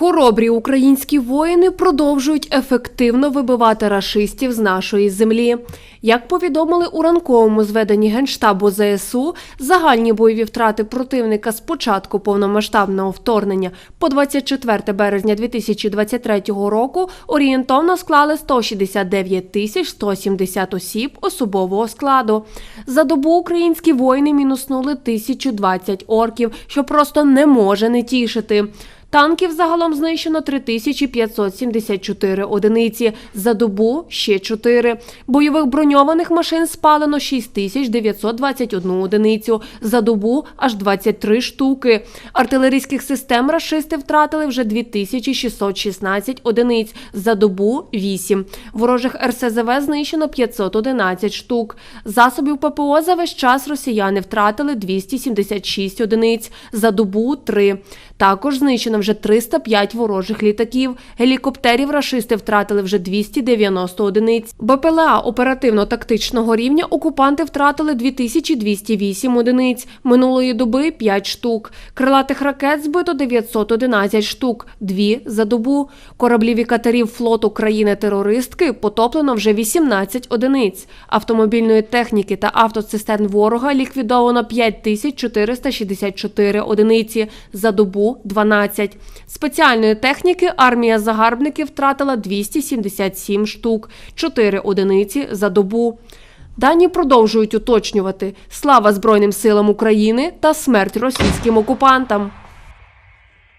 Хоробрі українські воїни продовжують ефективно вибивати рашистів з нашої землі. Як повідомили у ранковому зведенні Генштабу ЗСУ, загальні бойові втрати противника з початку повномасштабного вторгнення по 24 березня 2023 року орієнтовно склали 169 тисяч 170 осіб особового складу. За добу українські воїни мінуснули 1020 орків, що просто не може не тішити. Танків загалом знищено 3574 одиниці, за добу ще 4. Бойових броньованих машин спалено 6921 одиницю, за добу аж 23 штуки. Артилерійських систем рашисти втратили вже 2616 одиниць, за добу 8. Ворожих РСЗВ знищено 511 штук. Засобів ППО за весь час росіяни втратили 276 одиниць, за добу 3. Також знищено вже 305 ворожих літаків. Гелікоптерів рашисти втратили вже 290 одиниць. БПЛА оперативно-тактичного рівня окупанти втратили 2208 одиниць. Минулої доби 5 штук. Крилатих ракет збито 911 штук, 2 за добу. Кораблів і катерів флоту країни-терористки потоплено вже 18 одиниць. Автомобільної техніки та автоцистерн ворога ліквідовано 5464 одиниці, за добу 12. Спеціальної техніки армія загарбників втратила 277 штук, 4 одиниці за добу. Дані продовжують уточнювати слава Збройним силам України та смерть російським окупантам.